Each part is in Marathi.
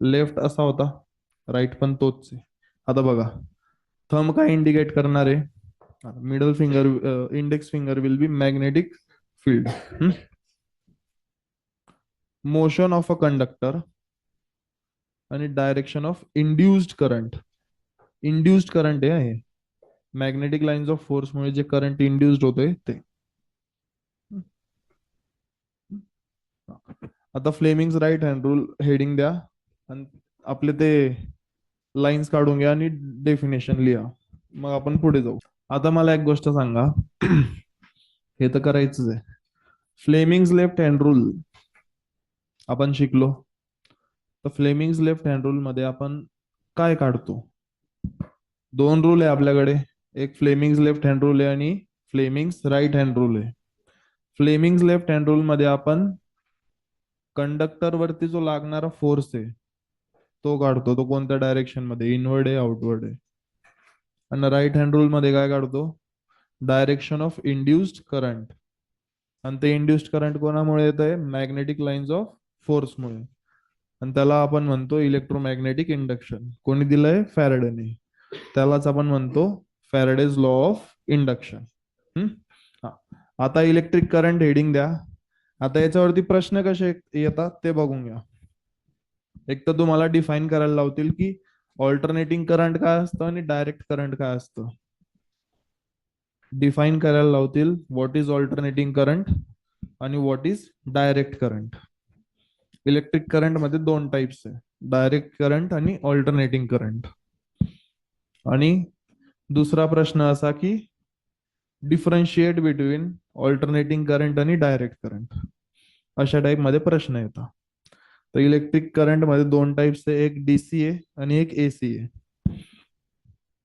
लेफ्ट असा होता राईट पण तोच आहे. आता बघा थंब काय इंडिकेट करणार आहे? Middle finger index finger will be magnetic field motion of a conductor आणि direction of induced current induced current आहे. मॅग्नेटिक लाईन्स ऑफ फोर्स मुळे जे करंट इंड्युस्ड होते ते. आता Fleming's right hand rule heading द्या. आणि आपले ते लाईन्स काढून घ्या आणि डेफिनेशन लिहा. मग आपण पुढे जाऊ. आता मला एक गोष्ट सांगा. हे तर करायचंच आहे. फ्लेमिंग्स लेफ्ट हँड रूल आपण शिकलो. तर फ्लेमिंग्स लेफ्ट हँड रूल मध्ये आपण काय काढतो? दोन रूल आहे आपल्याकडे. एक फ्लेमिंग्स लेफ्ट हँड रूल आहे आणि फ्लेमिंग्स राईट हँड रूल आहे. फ्लेमिंग्स लेफ्ट हँड रूल मध्ये आपण कंडक्टर वरती जो लागणारा फोर्स आहे तो काढतो तो कोणत्या डायरेक्शनमध्ये? इनवर्ड आहे आउटवर्ड आहे? आणि राईट हँड रूल मध्ये काय काढतो? डायरेक्शन ऑफ इंड्युस्ड करंट आणि ते इंड्युस्ड करंट कोणामुळे येत आहे मॅग्नेटिक लाईन्स ऑफ फोर्समुळे आणि त्याला आपण म्हणतो इलेक्ट्रोमॅग्नेटिक इंडक्शन कोणी दिलंय? फॅरेडेने त्यालाच आपण म्हणतो फॅरेडेज लॉ ऑफ इंडक्शन आता इलेक्ट्रिक करंट हेडिंग द्या. आता याच्यावरती प्रश्न कसे येतात ते बघून घ्या. एक तर तुम्हाला डिफाईन करायला लावतील की ऑल्टरनेटिंग करंट काय असतं आणि डायरेक्ट करंट काय असतं. डिफाईन करायला लावतील व्हॉट इज ऑल्टरनेटिंग करंट आणि what is direct current electric करंटमध्ये दोन टाइप्स आहे. डायरेक्ट करंट आणि ऑल्टरनेटिंग करंट आणि दुसरा प्रश्न असा की डिफरन्शिएट बिटवीन ऑल्टरनेटिंग करंट आणि डायरेक्ट करंट अशा टाइपमध्ये प्रश्न येतात. तर इलेक्ट्रिक करंटमध्ये दोन टाइप्स आहे एक डीसी आहे आणि एक एसी आहे.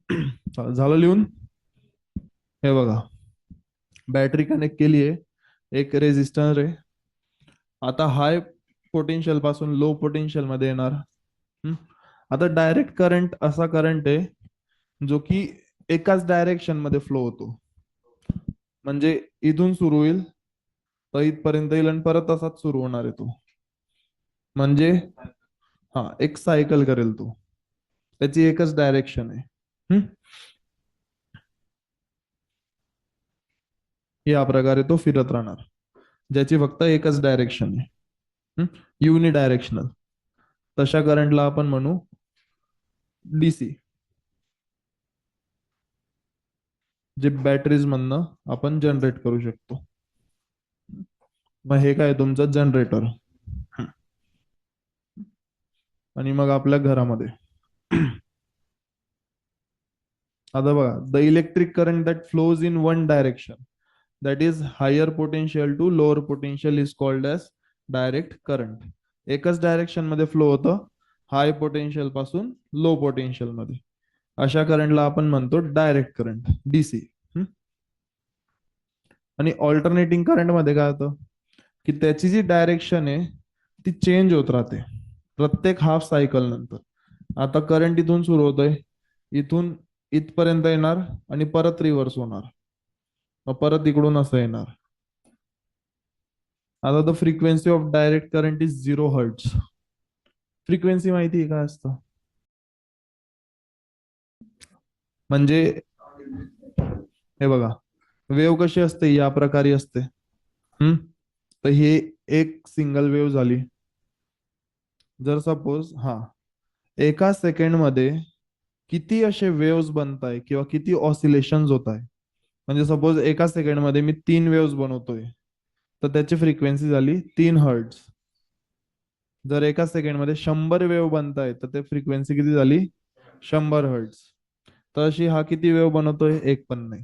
झालं लिहून? हे बघा. बॅटरी कनेक्ट केली आहे. एक रेजिस्टर आहे. आता हाय पोटेन्शियलपासून लो पोटेन्शियलमध्ये येणार. आता डायरेक्ट करंट असा करंट आहे जो की एकाच डायरेक्शनमध्ये फ्लो होतो. म्हणजे इथून सुरू होईल तर इथपर्यंत येईल आणि परत असाच सुरू होणार आहे तो. म्हणजे? हा एक सायकल करेल तो. त्याची एकच डायरेक्शन आहे. या प्रकारे तो फिरत राहणार. ज्याची फक्त एकच डायरेक्शन आहे. युनि डायरेक्शनल तशा करंटला आपण म्हणू डीसी जे बॅटरीज मधनं आपण जनरेट करू शकतो. मग हे काय तुमचं जनरेटर आणि मग आपल्या घरामध्ये. आता बघा the electric current that flows in one direction that is higher potential to lower potential is called as direct current एकच डायरेक्शनमध्ये फ्लो होतं हाय पोटेन्शियलपासून लो पोटेन्शियलमध्ये. अशा करंटला आपण म्हणतो डायरेक्ट करंट डीसी आणि ऑल्टरनेटिंग करंटमध्ये काय होतं? की त्याची जी डायरेक्शन आहे ती चेंज होत राहते. प्रत्येक हाफ सायकल नंतर. आता करंट इथून सुरू होतोय. इथून इथपर्यंत येणार आणि परत रिव्हर्स होणार. परत इकडून असं येणार. आता the frequency of direct current is zero hertz frequency माहिती आहे काय असतं? म्हणजे हे बघा. वेव कशी असते? या प्रकारे असते. हम्म? तर हे एक सिंगल वेव झाली. जर सपोज हा. एका सेकंडमध्ये किती असे वेव्स बनत आहे किंवा किती ऑसिलेशन होत आहे म्हणजे सपोज एका सेकंडमध्ये मी तीन वेव्स बनवतोय. तर त्याची फ्रिक्वेन्सी झाली तीन हर्ट्स जर एका सेकंडमध्ये शंभर वेव्ह बनताय तर ते फ्रिक्वेन्सी किती झाली? शंभर हर्ट्स तर अशी हा किती वेव्ह बनवतोय? एक पण नाही.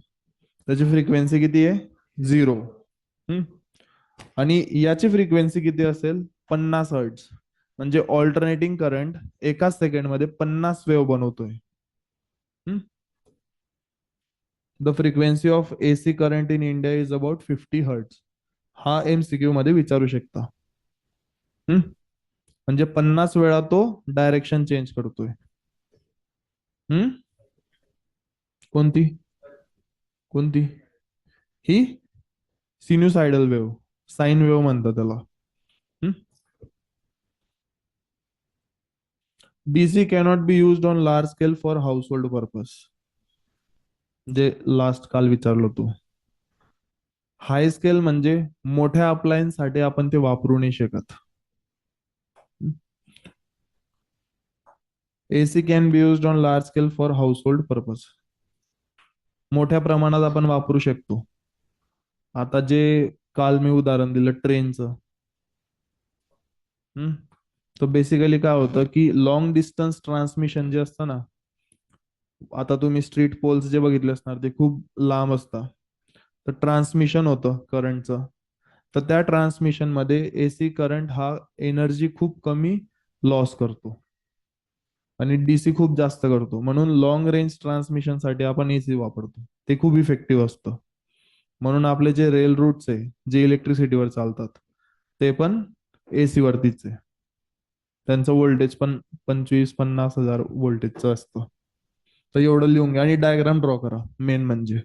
त्याची फ्रिक्वेन्सी किती आहे? झिरो आणि याची फ्रिक्वेन्सी किती असेल? पन्नास हर्ट्स म्हणजे ऑल्टरनेटिंग करंट एका सेकंडमध्ये पन्नास वेव्ह बनवतोय. The frequency of AC current in India is about fifty hertz हा एमसीक्यू मध्ये विचारू शकता. म्हणजे पन्नास वेळा तो डायरेक्शन चेंज करतोय. हम्म? कोणती? कोणती? ही सिन्युसायडल वेव्ह साईन वेव्ह म्हणतात त्याला. DC cannot be used on large scale for household purpose जे लास्ट काल विचारलो तो. हाय स्केल म्हणजे मोठ्या अप्लायन्ससाठी आपण ते वापरू नाही शकत. AC can be used on large scale for house hold purpose मोठ्या प्रमाणात आपण वापरू शकतो. आता जे काल मी उदाहरण दिलं ट्रेनचं तर बेसिकली काय होतं की लॉंग डिस्टन्स ट्रान्समिशन जे असतं ना आता तुम्ही स्ट्रीट पोल्स जे बघितले असणार ते खूप लांब असतात तर ट्रान्समिशन होतं करंटचं तर त्या ट्रान्समिशनमध्ये एसी करंट हा एनर्जी खूप कमी लॉस करतो. आणि डीसी खूप जास्त करतो. म्हणून लॉंग रेंज ट्रान्समिशनसाठी आपण एसी वापरतो. ते खूप इफेक्टिव्ह असतं. म्हणून आपले जे रेल रूट्स आहे जे इलेक्ट्रिसिटीवर चालतात ते पण एसी वरतीच आहे. त्यांचं व्होल्टेज पण पंचवीस पन्नास हजार व्होल्टेजचं असतं. तर एवढं लिहून घ्या आणि डायग्राम ड्रॉ करा. मेन म्हणजे.